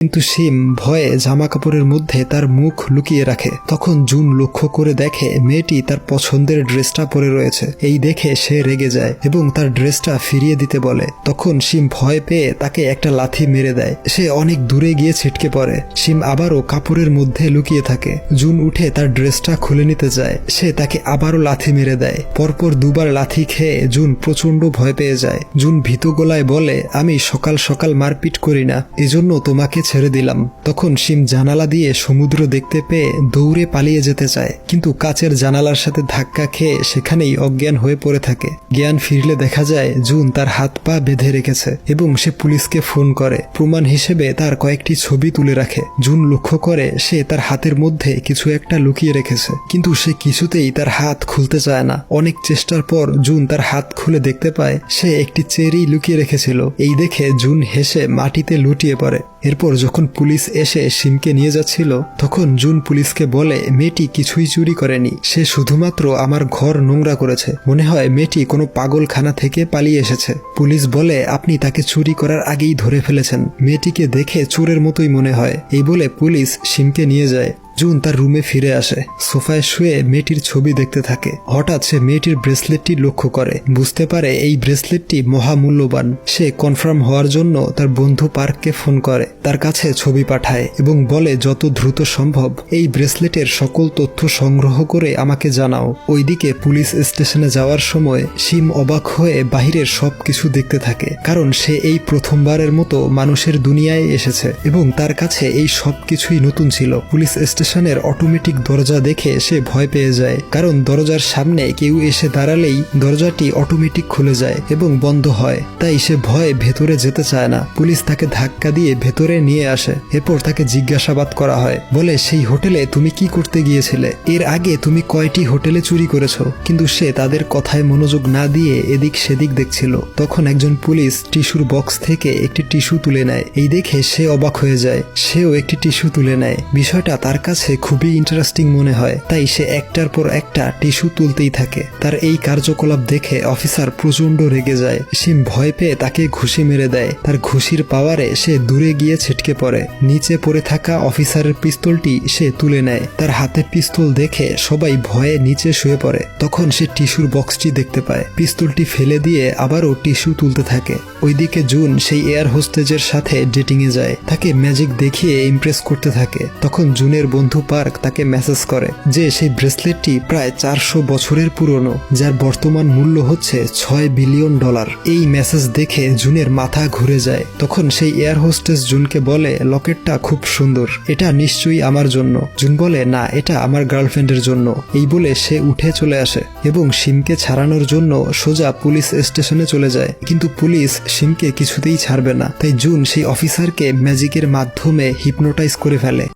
কিন্তু সিম ভয়ে জামা কাপড়ের মধ্যে তার মুখ লুকিয়ে রাখে। তখন জুন লক্ষ্য করে দেখে মেয়েটি তার পছন্দের ড্রেসটা পরে রয়েছে। এই দেখে সে রেগে যায় এবং তার ড্রেসটা ফিরিয়ে দিতে বলে। তখন সিম ভয় পেয়ে তাকে একটা লাথি মেরে দেয়। সে অনেক দূরে গিয়ে ছিটকে পড়ে। সিম আবারও কাপড়ের মধ্যে লুকিয়ে থাকে। জুন উঠে তার ড্রেসটা খুলে নিতে যায়। সে তাকে আবারও লাথি মেরে দেয়। পরপর দুবার লাথি খেয়ে জুন প্রচণ্ড ভয় পেয়ে যায়। জুন ভীত গলায় বলে, আমি সকাল সকাল মারপিট করি না। এজন্য তোমাকে ছেড়ে দিলাম। তখন শিম জানালা দিয়ে সমুদ্র দেখতে পেয়ে দৌড়ে পালিয়ে যেতে চায়। কিন্তু কাচের জানালার সাথে ধাক্কা খেয়ে সেখানেই অজ্ঞান হয়ে পড়ে থাকে। জ্ঞান ফিরলে দেখা যায়, জুন তার হাত পা বেঁধে রেখেছে এবং সে পুলিশকে ফোন করে। প্রমাণ হিসেবে তার কয়েকটি ছবি তুলে রাখে। জুন লক্ষ্য করে সে তার হাতের মধ্যে কিছু একটা লুকিয়ে রেখেছে। কিন্তু সে কিছুতেই তার হাত খুলতে চায় না। অনেক চেষ্টার পর জুন তার হাত খুলে দেখতে পায়, সে একটি চেরি লুকিয়ে রেখেছিল। এই দেখে জুন হেসে মাটিতে লুটিয়ে পড়ে। এরপর যখন পুলিশ এসে সিমকে নিয়ে যাচ্ছিল, তখন জুন পুলিশকে বলে, মেয়েটি কিছুই চুরি করেনি। সে শুধুমাত্র আমার ঘর নোংরা করেছে। মনে হয় মেয়েটি কোনো পাগলখানা থেকে পালিয়ে এসেছে। পুলিশ বলে, আপনি তাকে চুরি করার আগেই ধরে ফেলেছেন। মেয়েটিকে দেখে চোরের মতোই মনে হয়। এই বলে পুলিশ সিমকে নিয়ে যায়। জুন তার রুমে ফিরে আসে। সোফায় শুয়ে মেয়েটির ছবি দেখতে থাকে। হঠাৎ সে মেয়েটির ব্রেসলেটটি লক্ষ্য করে। বুঝতে পারে এই ব্রেসলেটটি মহামূল্যবান। সে কনফার্ম হওয়ার জন্য তার বন্ধু পার্ককে ফোন করে। তার কাছে ছবি পাঠায় এবং বলে, যত দ্রুত সম্ভব এই ব্রেসলেটের সকল তথ্য সংগ্রহ করে আমাকে জানাও। ওইদিকে পুলিশ স্টেশনে যাওয়ার সময় সিম অবাক হয়ে বাহিরের সব কিছু দেখতে থাকে। কারণ সে এই প্রথমবারের মতো মানুষের দুনিয়ায় এসেছে এবং তার কাছে এই সব কিছুই নতুন ছিল। পুলিশ স্টেশনের অটোমেটিক দরজা দেখে সে ভয় পেয়ে যায়। কারণ দরজার সামনে কেউ এসে দাঁড়ালেই দরজাটি অটোমেটিক খুলে যায় এবং বন্ধ হয়। তাই সে ভয়ে ভেতরে যেতে চায় না। পুলিশ তাকে ধাক্কা দিয়ে ভেতরে নিয়ে আসে। এরপর তাকে জিজ্ঞাসাবাদ করা হয়। বলে, সেই হোটেলে তুমি কি করতে গিয়েছিলে? এর আগে তুমি কয়টি হোটেলে চুরি করেছ? কিন্তু সে তাদের কথায় মনোযোগ না দিয়ে এদিক সেদিক দেখছিল। তখন একজন পুলিশ টিস্যুর বক্স থেকে একটি টিস্যু তুলে নেয়। এই দেখে সে অবাক হয়ে যায়। সেও একটি টিস্যু তুলে নেয়। বিষয়টা তার কাছে খুবই ইন্টারেস্টিং মনে হয়। তাই সে একটার পর একটা টিস্যু তুলতেই থাকে। তার এই কার্যকলাপ দেখে অফিসার প্রচণ্ড রেগে যায়। সিম ভয় পেয়ে তাকে ঘুষি মেরে দেয়। তার ঘুষির পাওয়ারে সে দূরে গিয়ে ছিটকে পড়ে। নিচে পড়ে থাকা অফিসারের পিস্তলটি সে তুলে নেয়। তার হাতে পিস্তল দেখে সবাই ভয়ে নিচে শুয়ে পড়ে। তখন সে টিস্যুর বক্সটি দেখতে পায়। পিস্তলটি ফেলে দিয়ে আবারও টিস্যু তুলতে থাকে। ওইদিকে জুন সেই এয়ার হোস্টেজের সাথে ডেটিংয়ে যায়। তাকে ম্যাজিক দেখিয়ে ইমপ্রেস করতে থাকে। তখন জুনের বন্ধু পার্ক তাকে মেসেজ করে যে সেই ব্রেসলেটটি প্রায় চারশো বছরের পুরনো, যার বর্তমান মূল্য হচ্ছে ছয় বিলিয়ন ডলার। এই মেসেজ দেখে জুনের মাথা ঘুরে যায়। তখন সেই এয়ার হোস্টেস জুনকে বলে, লকেটটা খুব সুন্দর। এটা নিশ্চয়ই আমার জন্য। জুন বলে, না, এটা আমার গার্লফ্রেন্ডের জন্য। এই বলে সে উঠে চলে আসে এবং সিমকে ছাড়ানোর জন্য সোজা পুলিশ স্টেশনে চলে যায়। কিন্তু পুলিশ সিমকে কিছুতেই ছাড়বে না। তাই জুন সেই অফিসারকে ম্যাজিকের মাধ্যমে হিপনোটাইজ করে ফেলে।